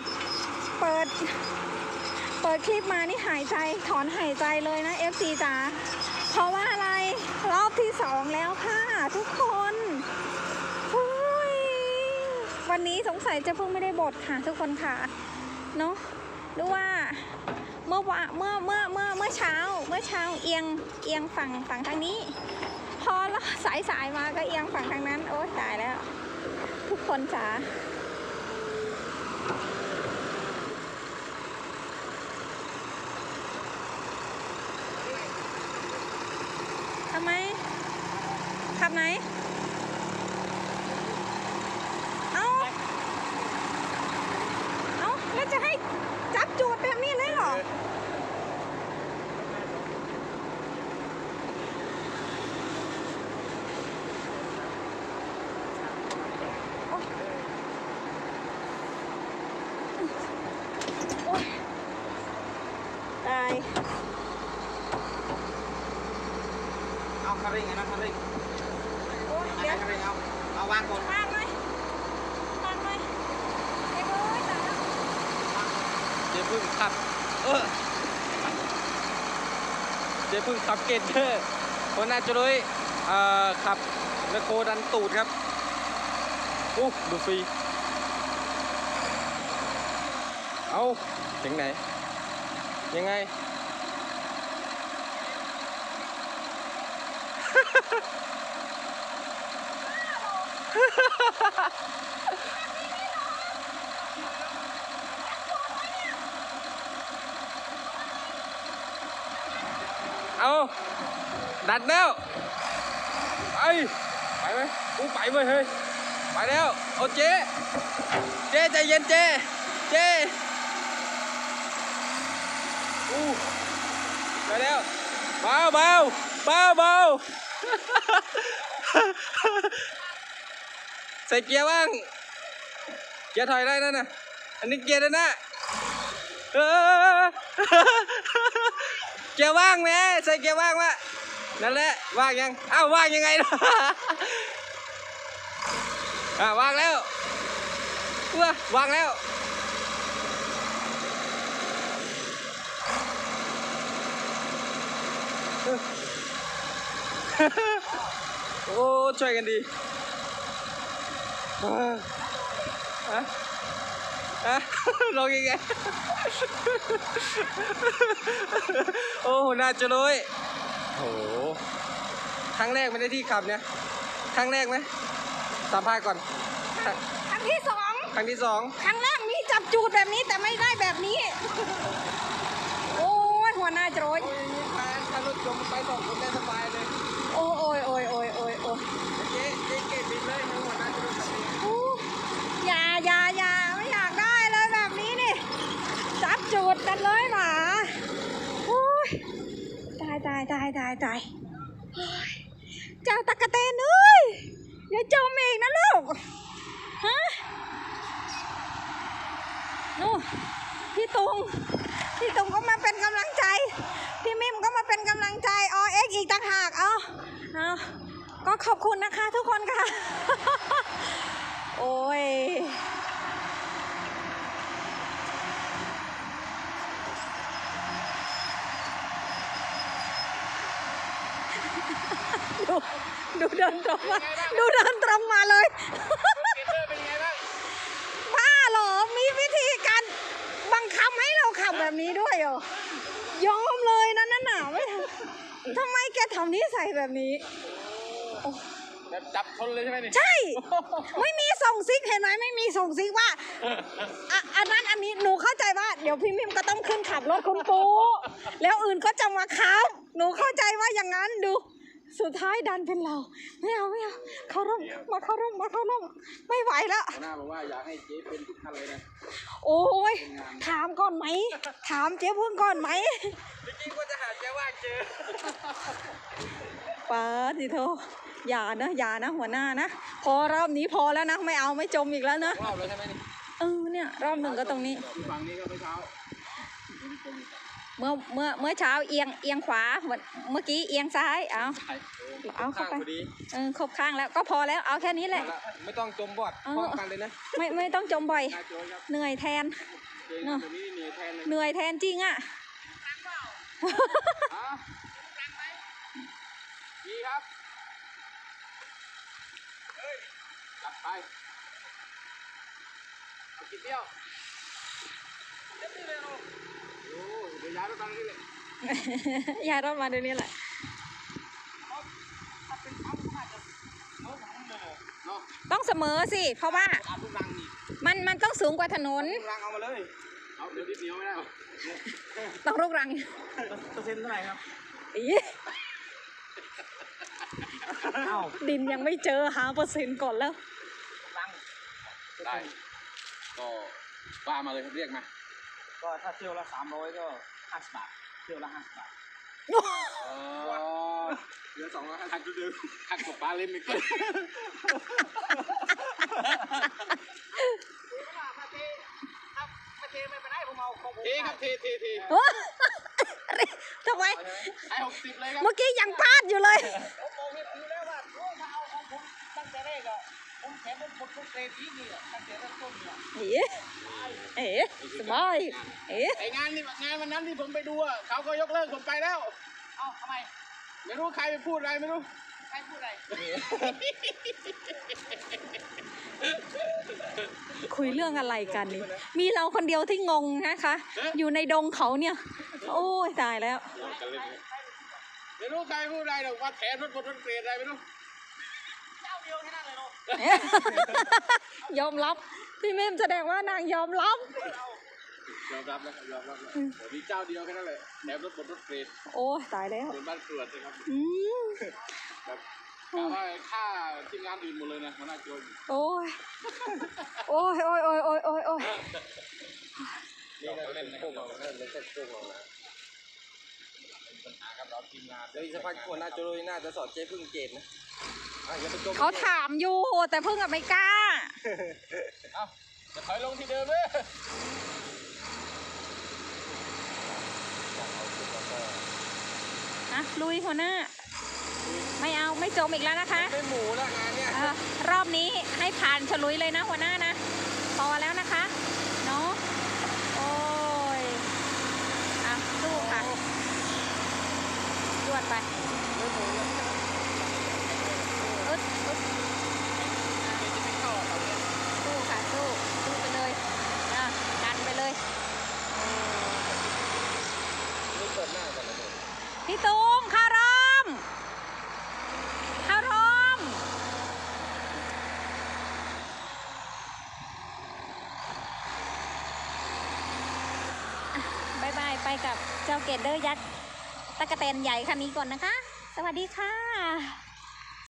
ด เปิด เปิดคลิปมานี่หายใจถอนหายใจเลยนะ FC จ๋า เพราะว่าอะไรรอบที่สองแล้วค่ะทุกคนหุยวันนี้สงสัยจะเพิ่งไม่ได้บทค่ะทุกคนค่ะ เนาะหรือว่าเมื่อวะเมื่อเมื่อเมื่อเมื่อเช้า เมื่อเช้าเอียงเอียงฝั่งฝั่งทางนี้ พอแล้วสายสายมาก็เอียงฝั่งทางนั้น โอ้ตายแล้ว ทุกคนจ๋า ทำไม ขับไหน เอาเอาแล้วจะให้ จับจูดแบบนี้เลยเหรอ โอ๊ยตาย เอาคาริงไงนะคาริงโอ๊ยอันเดี๋ไหยวนคาริงเอาเอาวางก่อน วางเลยวางเลยไอ้เบ้ยตายแล้ว เจ๊ พึ่งขับ เออเจ๊พึ่งขับเกตเตอร์คนน่าจะรู้เอ่อขับแมคโครดันตูดครับอู้ดูฟรีเอาถึงไหน ยังไง เอาดัดแล้วไปไปไหมกูไปเว้ยเฮ้ยไปแล้วเอเจ๊เจ๊ใจเย็นเจ๊เจ๊อู้ไปแล้วเบาเบาเบาเบาใส่เกียร์บ้างเกียร์ถอยได้นั่นน่ะอันนี้เกียร์ด้านหน้า เกียร์ว่างไหมใส่เกียร์ว่างวะนั่นแหละว่างยังอ้าวว่างยังไงล่ะอ่าว่างแล้วว้าวางแล้วโอ้ช่วยกันดีอ่าอะอะ ลงยังไง โอ้โหน่าจะรู้ยโอ้โหครั้งแรกไม่ได้ที่ขับเนี่ย ครั้งแรกไหมสัมภาษณ์ก่อน ครั้งครั้งที่สอง ครั้งที่สอง ครั้งแรกมีจับจูดแบบนี้แต่ไม่ได้แบบนี้ โอ้ยหัวหน้าโจยโอ้ยนี่ถ้าถ้ารถยนต์ไปสองคนได้สบายเลย โอ้ยโอ้ยโอ้ยโอ้ยโอ้ย เจ๊เจ๊เก่งบินเลยทั้งหมดน่าจะรู้ขับเอง โอ้ยอย่าอย่าอย่าไม่อยากได้เลยแบบนี้นี่ จับจูด กันเลยหมาโอ้ยตายตายตายตายตายเจ้าตะกะเตนเอ้ยอย่าจมอีกนะลูก ฮะนู่พี่ตุง พี่ตุงก็มาเป็นกำลังใจ พี่มิมก็มาเป็นกำลังใจอเอ็กอีกต่างหาก เอาเอาก็ขอบคุณนะคะทุกคนค่ะ โอ้ย ดูดูเดินตรงมา ดูเดินตรงมาเลยเกเตอร์เป็นไงบ้างบ้าเหรอ มีวิธีการบังคับให้เราขับแบบนี้ด้วยเหรอยอมเลยนะนั่นน่ะไม่ทำทำไมแกทำนิสัยแบบนี้ แบบจับชนเลยใช่ไหมนี่ ใช่ ไม่มีส่งซิกเห็นไหมไม่มีส่งซิกว่าอะอันนั้นอันนี้หนูเข้าใจว่า เดี๋ยวพี่มิมก็ต้องขึ้นขับรถคุณปูแล้วอื่นก็จะมาค้บหนูเข้าใจว่าอย่างนั้นดู สุดท้ายดันเป็นเรา ไม่เอาไม่เอาเขาร่มมาเขาร่มมาเขาร่มไม่ไหวแล้วหัวหน้าบอกว่าอยากให้เจ๊เป็นทุกคันเลยนะโอ้ยถามก่อนไหม ถามเจ๊พึ่งก่อนไหมจริงๆก็จะหาเจ๊ว่างเจอป้าดิโทอย่านะอย่านะหัวหน้านะพอรอบนี้พอแล้วนะไม่เอาไม่จมอีกแล้วนะรอบแล้วใช่ไหมนี่เออเนี่ยรอบหนึ่งก็ตรงนี้ฝั่งนี้ก็ไม่เช้า เมื่อเมื่อเมื่อเช้าเอียงเอียงขวาเมื่อเมื่อกี้เอียงซ้ายเอาเอาเข้าไปข้งพอดีเออครบข้างแล้วก็พอแล้วเอาแค่นี้แหละเอาละไม่ต้องจมบอดเออพร้อมกันเลยนะไม่ไม่ต้องจมบ่อยหน้าโจยครับเหนื่อยแทนเจอเนอะตัวนี้หนีแทนเลยเหนื่อยแทนจริงอะอะดีครับเฮ้ยจัดไปเอากี่เที่ยวเต็มที่เลยลูกโอ้ เดี๋ยวย้ายไปตอนนี้เลยยายรอดมาเดี๋ยวนี้แหละถ้าเป็นปั๊มก็น่าจะเมื่อของโมเนาะต้องเสมอสิ เพราะว่าอาทุรังนี่มันมันต้องสูงกว่าถนนทุรังเอามาเลยเอาเดี๋ยวนิดเดียวไม่ได้หรอต้องลูกรังเปอร์เซ็นต์เท่าไหร่ครับอีเอ้าดินยังไม่เจอหาเปอร์เซ็นต์ก่อนแล้ว รังได้ก็ว่ามาเลยครับเรียกมา ก็ถ้าเที่ยวละสามร้อยก็ห้าสิบบาท เที่ยวละห้าสิบบาทอ๋อเหลือสองร้อยห้าสิบเดิมหักกับปลาเล่มอีกเลยถ้าเทถ้าถ้าเทไม่เป็นไรผมเอาของผมเทครับเทเทเทโอ้ทำไม ให้หกสิบเลยครับ เมื่อกี้ยังพลาดอยู่เลย ผมมองเห็นอยู่แล้วว่าโอ้ถ้าเอาของ ผมตั้งแต่แรกอะผมแถมเป็นบททุกเกรดอีกนี่อะตั้งแต่เริ่มต้นเนี่ยเอ๋เอ๋สบายเอ๋ไองานนี่งานวันนั้นที่ผมไปดูอะเขาก็ยกเลิกผมไปแล้ว เอ้าทำไม ไม่รู้ใครไปพูดอะไรไม่รู้ ใครพูดอะไร คุยเรื่องอะไรกันนี่ มีเราคนเดียวที่งงนะคะ อยู่ในดงเขาเนี่ย โอ้ยตายแล้ว ไม่รู้ใครพูดอะไรหรอกว่าแถมรถบนรถเกรดอะไรไม่รู้เจ้าเดียวแค่นั้นเลยเนาะยอมรับ พี่เมมแสดงว่านางยอมรับ ยอมรับแล้วยอมรับแล้วมีเจ้าเดียวแค่นั้นแหละแถมรถบนรถเกรดโอ้ยตายแล้วเป็นบ้านกรวดนะครับอืมแบบกะว่าค่าทีมงานอื่นหมดเลยนะมันน่าโจรโอ้ยโอ้ยโอ้ยโอ้ยโอ้ยโอ้ยโอ้ยนี่ก็เล่นพวกเราเล่นเล่นพวกเรานะปัญหากับเราทีมงานเดี๋ยวอีกสักพักคนน่าจะรู้น่าจะสอนเจ๊พึ่งเกตนะ อะอย่าไปจมเขาถามอยู่ แต่เพิ่งอะไม่กล้า เอ้าจะถอยลงที่เดิมเลยนะลุยหัวหน้า ไม่เอาไม่จมอีกแล้วนะคะไม่หมูแล้วงานเนี่ยเออรอบนี้ให้ผ่านฉลุยเลยนะหัวหน้านะพอแล้วนะคะเนาะโอ้ยอะสู้ค่ะรวดไปอึดอึดสู้ค่ะสู้สู้ไปเลยอะดันไปเลย นี่เปิดหน้ากันนะ พี่ตุงคารอมคารอมบายบาย ไปกับเจ้าเกดเดอร์ยักษ์ตะกะแตนใหญ่คันนี้ก่อนนะคะ สวัสดีค่ะ